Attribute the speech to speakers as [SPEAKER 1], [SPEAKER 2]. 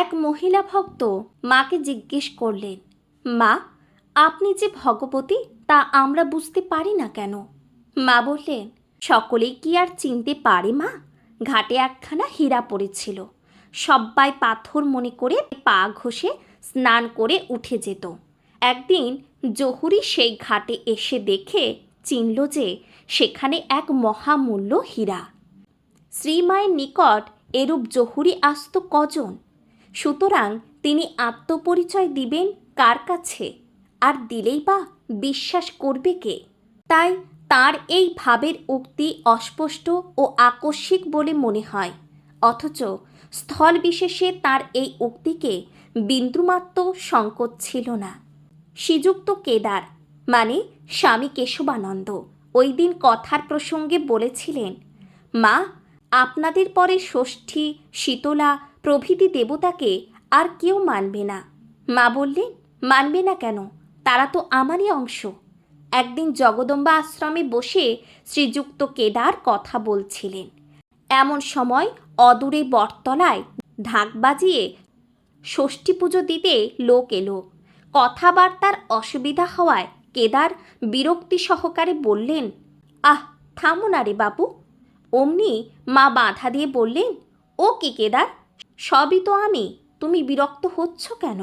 [SPEAKER 1] এক মহিলা ভক্ত মাকে জিজ্ঞেস করলেন, মা, আপনি যে ভগবতী তা আমরা বুঝতে পারি না কেন? মা বললেন, সকলেই কি আর চিনতে পারে, মা? ঘাটে একখানা হীরা পড়েছিল। সব্বাই পাথর মনে করে পা ঘষে স্নান করে উঠে যেত। একদিন জহুরি সেই ঘাটে এসে দেখে চিনল যে সেখানে এক মহামূল্য হীরা। শ্রীমায়ের নিকট এরূপ জহুরি আসত কজন? সুতরাং তিনি আত্মপরিচয় দিবেন কার কাছে? আর দিলেই বা বিশ্বাস করবে কে? তাই তার এই ভাবের উক্তি অস্পষ্ট ও আকস্মিক বলে মনে হয়। অথচ স্থল বিশেষে তার এই উক্তিকে বিন্দুমাত্র সংকোচ ছিল না। শ্রীযুক্ত কেদার মানে স্বামী কেশবানন্দ, ওই দিন কথার প্রসঙ্গে বলেছিলেন, মা আপনাদের পরে ষষ্ঠী, শীতলা প্রভৃতি দেবতাকে আর কেউ মানবে না। মা বললেন, মানবে না কেন? তারা তো আমারই অংশ। একদিন জগদম্বা আশ্রমে বসে শ্রীযুক্ত কেদার কথা বলছিলেন। এমন সময় অদূরে বটতলায় ঢাক বাজিয়ে ষষ্ঠী পুজো দিতে লোক এলো। কথাবার্তার অসুবিধা হওয়ায় কেদার বিরক্তি সহকারে বললেন, আহ, থামো না রে বাবু অমনি মা বাধা দিয়ে বললেন, ও কে কেদার? সবই তো আমি। তুমি বিরক্ত হচ্ছ কেন?